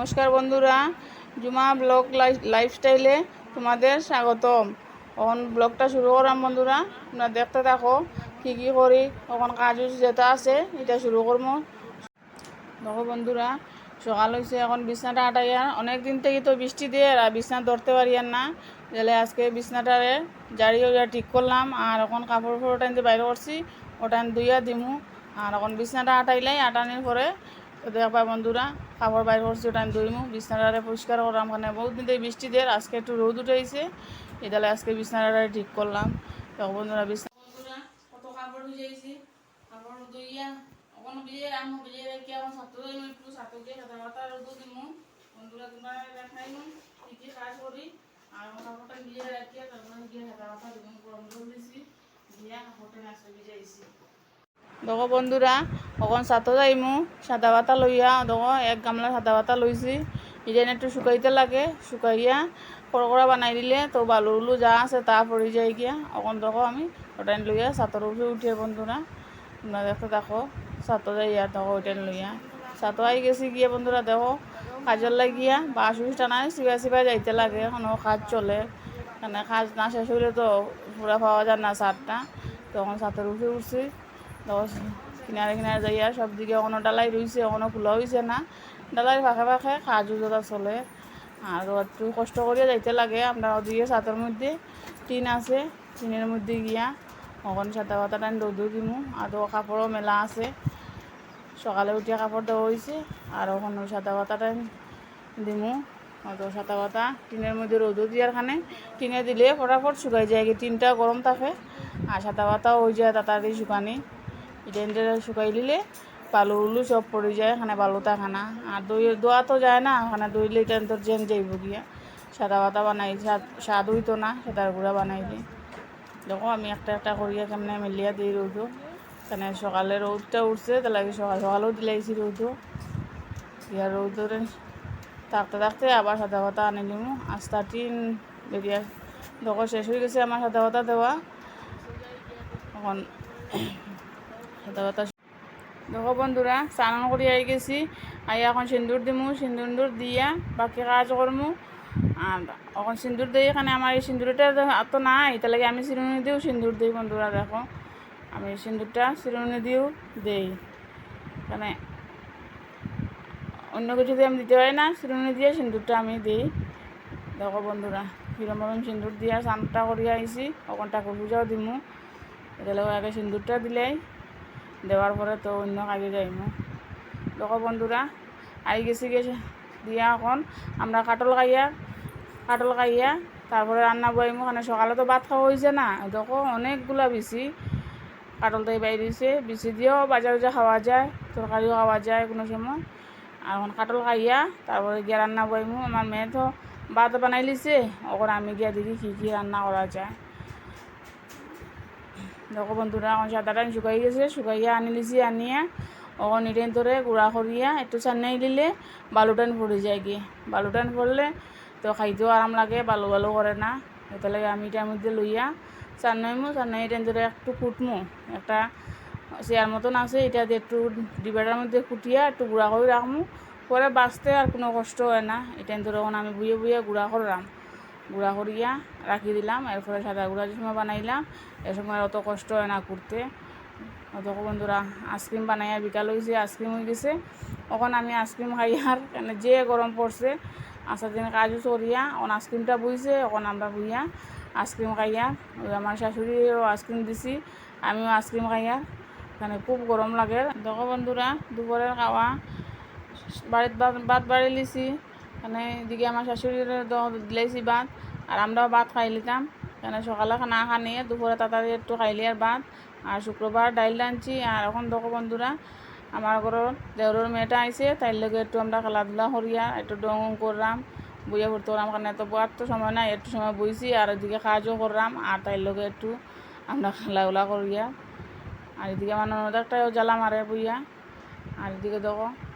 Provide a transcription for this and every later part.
নমস্কার বন্ধুরা, জুমা ব্লগ লাইফস্টাইলে তোমাদের স্বাগতম। এখন ব্লগটা শুরু করাম বন্ধুরা, তোমরা দেখতে থাকো কী কী করি, এখন কাজ যেটা আছে, এটা শুরু করব। দেখো বন্ধুরা, সকাল হয়েছে এখন বিছনাটা আটাইয়া অনেক দিন থেকে তো বৃষ্টি দিয়ে আর বিছনা ধরতে পারি আর না। তাহলে আজকে বিছনাটারে ওটা ঠিক করলাম, আর এখন কাপড় ফাপড় টাইনতে বাইরে করছি, ওটা দুইয়া দিমু। আর এখন বিছনাটা আটাইলাই আটানির পরে তো দেখবা বন্ধুরা কাপড় বাইর করছি, ওটা আমি ধুইমু, বিছনাটারে পরিষ্কার করলাম মানে বহুত দিন থেকে বৃষ্টি দিয়ে, আজকে একটু রোদ উঠেছে এদালে আজকে বিছনাটারে ঠিক করলাম। তো বন্ধুরা, বিছনা কত কাপড় কাপড় ধুইয়া ওখানে ভিজে ছাত্র একটু, ছাত্রকে পাতা রোদ বন্ধুরা, তোমরা দেখাইমু, কী কাজ করি। আর আমার কাপড়টা ভিজে রাখিয়া, তারপরে গিয়ে পাতা দিমু, গরম জল দিছি, দিয়া কাপড়টা নাচতে ভিজাইছি। দেখো বন্ধুরা, অকণ সাতো যাইমু। সাদা পাতা লইয়া দেখো এক গামলা সাদা পাতা লইছি এটা একটু শুকাইতে লাগে, শুকাইয়া কড়কড়া বানাই দিলে তো বালু উলু যা আছে তা পড়ে যায় গিয়া। অকণ দেখো আমি ওটাই লইয়া সাতর উপরে উঠিয়ে বন্ধুরা তোমরা দেখতে দেখো সাতো যাইয়া দেখো ওইটাই লইয়া সাতো আই গেছি গিয়া বন্ধুরা দেখো কাজের লাগিয়া বাস উস টানায় চিবা চিবা যাইতে লাগে এখনও কাজ চলে। মানে কাজ না শেষ হইলে তো পুরা পাওয়া যায় না সারটা তখন সাতের উপরে উঠছি। দশ কিনারে কিনারে যাইয়া সব দিকে এখনও ডালাই রইছে এখনও খোলা হয়েছে না। ডালাই ফাঁকে ফাঁকে কাজু যেটা চলে। আর একটু কষ্ট করিয়া যাইতে লাগে। আমরা ওদিকে ছাতের মধ্যে, টিন আছে, টিনের মধ্যে গিয়া ওখানে সাদা পাতা টাইম রোদও দিমু। আর কাপড়ও মেলা আছে। সকালে উঠিয়া কাপড় দেওয়া হয়েছে আর ওখানে সাদা পাতা টাইম দিমু। তো সাদা পাতা টিনের মধ্যে রোদও দিয়ার খানে টিনে দিলে ফটাফট শুকাই যায় টিনটা গরম থাকে আর সাদা পাতাও হয়ে যায় তাড়াতাড়ি শুকানি। এটা শুকাই দিলে বালু উলু সব পড়ে যায়, এখানে বালু থাকে না আর দই, দোয়া তো যায় না ওখানে দইলে এটা তোর জেন যাইব গিয়া। সাদা পাতা বানাই স্বাদ হইতো না সাদার গুঁড়া বানাইলে দেখো, আমি একটা একটা করিয়া কেমনে মেলিয়া দিই রৌদো। এখানে সকালে রৌদটা উঠছে তাহলে সকাল সকালেও দিলাইছি রৌদো ইয়া রৌদরে থাকতে থাকতে আবার সাদা পাতা আনি দিমু আস্তা টিন বেরিয়া, দেখো, শেষ হয়ে গেছে আমার সাদা পাতা দেওয়া। এখন পাতা দেখো বন্ধুরা, স্নান করে আই গেছি। আই এখন সিন্দুর দিমু সিন্দুর দিয়া, বাকি কাজ করমু আর এখন সিন্দুর দিই এখানে আমার এই সিন্দুরটা তো নাই। তাহলে আমি চিরুনি দিও সিন্দুর দিই বন্ধুরা দেখো। আমি সিন্দুরটা চিরুনি দিও, দেই। মানে অন্য কিছু দিয়ে আমি দিতে পারি না চিরুনি দিয়ে সিন্দুরটা আমি দিই। দেখো বন্ধুরা কিরম সিন্দুর দিয়া চানটা করিয়া আইছি অকণ ঠাকুর পূজাও দিমু। এগুলো আগে সিন্দুরটা দিলেই দেওয়ার পরে তো অন্য কাজে যাইমু দেখো বন্ধুরা আই গেছি গেছে দিয়া এখন আমরা কাটল খাইয়া কাটল খাইয়া তারপরে রান্না বইমু। ওখানে সকালে তো ভাত খাওয়া হয়েছে না, দেখো অনেকগুলা বিচি কাটল তাই বাইরে দিয়েছে বিচি দিয়েও বাজার বাজার খাওয়া যায়, তরকারিও খাওয়া যায় কোনো সময়। আর এখন কাটল খাইয়া তারপরে গিয়ে রান্না বইমু। আমার মেয়ে তো ভাত বানাই লিছে, ওখন আমি গিয়া দেখি কী কী রান্না করা যায়। দেখো বন্ধুরা, এখন সাদাটা শুকাই গেছে, শুকাইয়া আনি লিছি আনিয়া ওখন ইটেন ধরে গুঁড়া করিয়া একটু চান্নাই দিলে বালুটান পড়ে যায় গিয়ে বালুটান পড়লে তো খাইতেও আরাম লাগে, বালু বালু করে না। এতে আমি এটার মধ্যে লইয়া চান্নাইমু চান্নাই ইটেন ধরে একটু কুটমু একটা চেয়ার মতন আছে এটা দিয়ে একটু ডিবাটার মধ্যে কুটিয়া একটু গুঁড়া করে রাখমু পরে বাঁচতে আর কোনো কষ্ট হয় না। এটান ধরে আমি বুয়ে বুয়ে গুড়া গুঁড়া করলাম গুঁড়া করিয়া রাখি দিলাম। এরপরে সাদা গুঁড়া যে সময় বানাইলাম। এ সময় অত কষ্ট হয় না করতে। অত বন্ধুরা, আইসক্রিম বানাইয়া বিকাল হয়েছে আইসক্রিম হয়ে গেছে। তখন আমি আইসক্রিম খাই আর কেন যে গরম পড়ছে, আসার দিন কাজও চড়িয়া এখন আইসক্রিমটা বইছে এখন আমরা বইয়া আইসক্রিম খাইয়া আমার শাশুড়িরও আইসক্রিম দিছি, আমিও আইসক্রিম খাইয়া এখানে খুব গরম লাগে। দেখো বন্ধুরা, দুপুরের খাওয়া বাড়িতে ভাত বাড়ি লিছি। মানে এদিকে আমার শাশুড়ির দিলাইছি ভাত আর আমরাও ভাত খাই লিতাম কেন সকালে খানা খানিয়ে দুপুরে তাড়াতাড়ি একটু খাইলি আর ভাত। আর শুক্রবার ডাইল রাঁধছি আর এখন দেখো বন্ধুরা আমার ঘরের দেওরের মেয়েটা আইছে তাইর লগে একটু আমরা খেলাধুলা করিয়া একটু ডং করলাম বইয়া পড়তে করলাম কারণ এত বয়ার তো সময় নাই একটু সময় বইছি আর ওইদিকে কাজও করলাম আর তাইর লগে একটু আমরা খেলাধুলা করিয়া আর এদিকে আমার ননদ একটাও জ্বালা মারে বইয়া আর এদিকে দেখো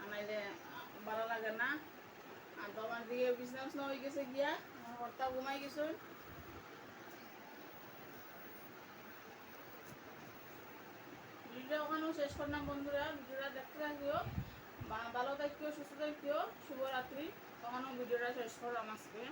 আর নাইলে ভালো লাগে না। আর তো আমার দিকে বিছনাস হয়ে গেছে গিয়া আমার কর্তা ঘুমাই গেছে। ভিডিওটা ওখানেও শেষ করলাম বন্ধুরা, ভিডিওটা দেখতে থাকিও ভালো থাকিও, সুস্থ থাকিও। শুভরাত্রি। ওখানেও ভিডিওটা শেষ করলাম আজকে।